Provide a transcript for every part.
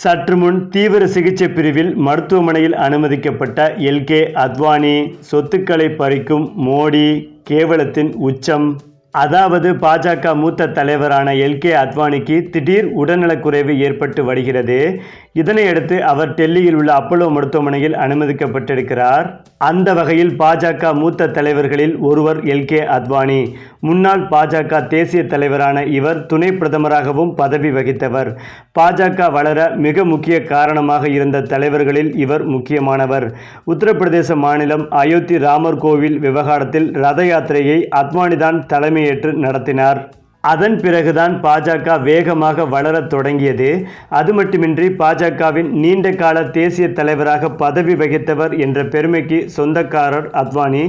சற்று முன் தீவிர சிகிச்சை பிரிவில் மருத்துவமனையில் அனுமதிக்கப்பட்ட எல்கே அத்வானி சொத்துக்களை பறிக்கும் மோடி கேவலத்தின் உச்சம். அதாவது பாஜக மூத்த தலைவரான எல்கே அத்வானிக்கு திடீர் உடல்நலக்குறைவு ஏற்பட்டு வருகிறது. இதனையடுத்து அவர் டெல்லியில் உள்ள அப்போலோ மருத்துவமனையில் அனுமதிக்கப்பட்டிருக்கிறார். அந்த வகையில் பாஜக மூத்த தலைவர்களில் ஒருவர் எல்கே அத்வானி. முன்னாள் பாஜக தேசிய தலைவரான இவர் துணை பிரதமராகவும் பதவி வகித்தவர். பாஜக வளர மிக முக்கிய காரணமாக இருந்த தலைவர்களில் இவர் முக்கியமானவர். உத்தரப்பிரதேச மாநிலம் அயோத்தி ராமர் கோவில் விவகாரத்தில் ரத யாத்திரையை அத்வானிதான் தலைமையேற்று நடத்தினார். அதன் பிறகுதான் பாஜக வேகமாக வளரத் தொடங்கியது. அது மட்டுமின்றி பாஜகவின் நீண்ட கால தேசிய தலைவராக பதவி வகித்தவர் என்ற பெருமைக்கு சொந்தக்காரர் அத்வானி.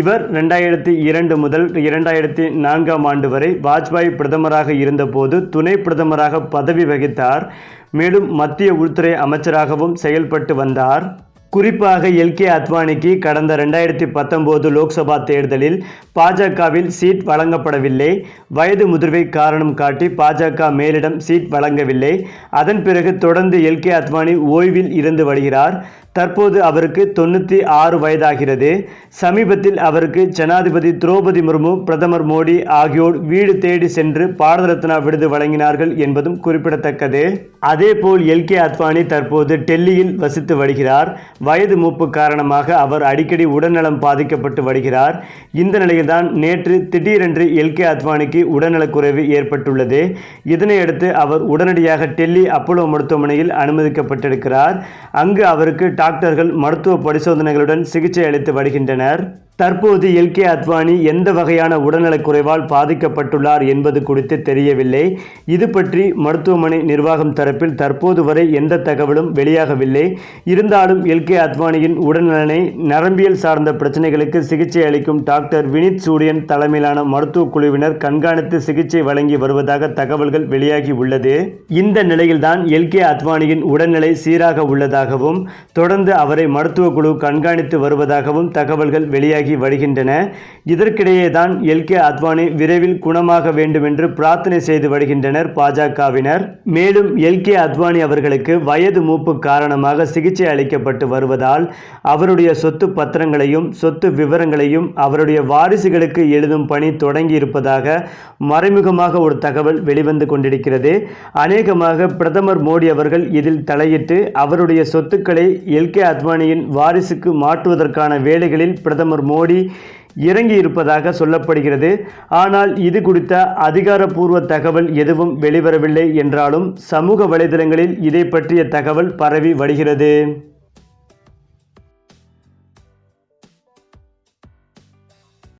இவர் ரெண்டாயிரத்தி இரண்டு முதல் இரண்டாயிரத்தி நான்காம் ஆண்டு வரை வாஜ்பாய் பிரதமராக இருந்தபோது துணை பிரதமராக பதவி வகித்தார். மேலும் மத்திய உள்துறை அமைச்சராகவும் செயல்பட்டு வந்தார். குறிப்பாக எல்கே அத்வானிக்கு கடந்த ரெண்டாயிரத்தி பத்தொம்போது லோக்சபா தேர்தலில் பாஜகவில் சீட் வழங்கப்படவில்லை. வயது முதிர்வை காரணம் காட்டி பாஜக மேலிடம் சீட் வழங்கவில்லை. அதன் பிறகு தொடர்ந்து எல்கே அத்வானி ஓய்வில் இருந்து வருகிறார். தற்போது அவருக்கு தொண்ணூற்றி ஆறு வயதாகிறது. சமீபத்தில் அவருக்கு ஜனாதிபதி திரௌபதி முர்மு பிரதமர் மோடி ஆகியோர் வீடு தேடி சென்று பாரத ரத்னா விருது வழங்கினார்கள் என்பதும் குறிப்பிடத்தக்கது. அதேபோல் எல்கே அத்வானி தற்போது டெல்லியில் வசித்து வருகிறார். வயது மூப்பு காரணமாக அவர் அடிக்கடி உடல்நலம் பாதிக்கப்பட்டு வருகிறார். இந்த நிலையில்தான் நேற்று திடீரென்று எல்கே அத்வானிக்கு உடல்நலக்குறைவு ஏற்பட்டுள்ளது. இதனையடுத்து அவர் உடனடியாக டெல்லி அப்போலோ மருத்துவமனையில் அனுமதிக்கப்பட்டிருக்கிறார். அங்கு அவருக்கு டாக்டர்கள் மருத்துவ பரிசோதனைகளுடன் சிகிச்சை அளித்து வருகின்றனர். தற்போது எல்கே அத்வானி எந்த வகையான உடல்நலக் குறைவால் பாதிக்கப்பட்டுள்ளார் என்பது குறித்து தெரியவில்லை. இது பற்றி மருத்துவமனை நிர்வாகம் தரப்பில் தற்போது வரை எந்த தகவலும் வெளியாகவில்லை. இருந்தாலும் எல்கே அத்வானியின் உடல்நலனை நரம்பியல் சார்ந்த பிரச்சனைகளுக்கு சிகிச்சை அளிக்கும் டாக்டர் வினித் சூரியன் தலைமையிலான மருத்துவ குழுவினர் கண்காணித்து சிகிச்சை வழங்கி வருவதாக தகவல்கள் வெளியாகி உள்ளது. இந்த நிலையில்தான் எல்கே அத்வானியின் உடல்நிலை சீராக உள்ளதாகவும் தொடர்ந்து அவரை மருத்துவ குழு கண்காணித்து வருவதாகவும் தகவல்கள் வெளியாகி வருகின்றன இதற்கிடையே தான் எல்கே அத்வானி விரைவில் குணமாக வேண்டும் என்று பிரார்த்தனை செய்து வருகின்றனர் பாஜகவினர். மேலும் எல்கே அத்வானி அவர்களுக்கு வயது மூப்பு காரணமாக சிகிச்சை அளிக்கப்பட்டு வருவதால் அவருடைய சொத்து பத்திரங்களையும் சொத்து விவரங்களையும் அவருடைய வாரிசுகளுக்கு எழுதும் பணி தொடங்கி இருப்பதாக மறைமுகமாக ஒரு தகவல் வெளிவந்து கொண்டிருக்கிறது. அநேகமாக பிரதமர் மோடி அவர்கள் இதில் தலையிட்டு அவருடைய சொத்துக்களை எல்கே அத்வானியின் வாரிசுக்கு மாற்றுவதற்கான வேலைகளில் பிரதமர் மோடி இறங்கி இருப்பதாக சொல்லப்படுகிறது. ஆனால் இது குறித்த அதிகாரப்பூர்வ தகவல் எதுவும் வெளிவரவில்லை என்றாலும் சமூக வலைதளங்களில் இதை பற்றிய தகவல் பரவி வருகிறது.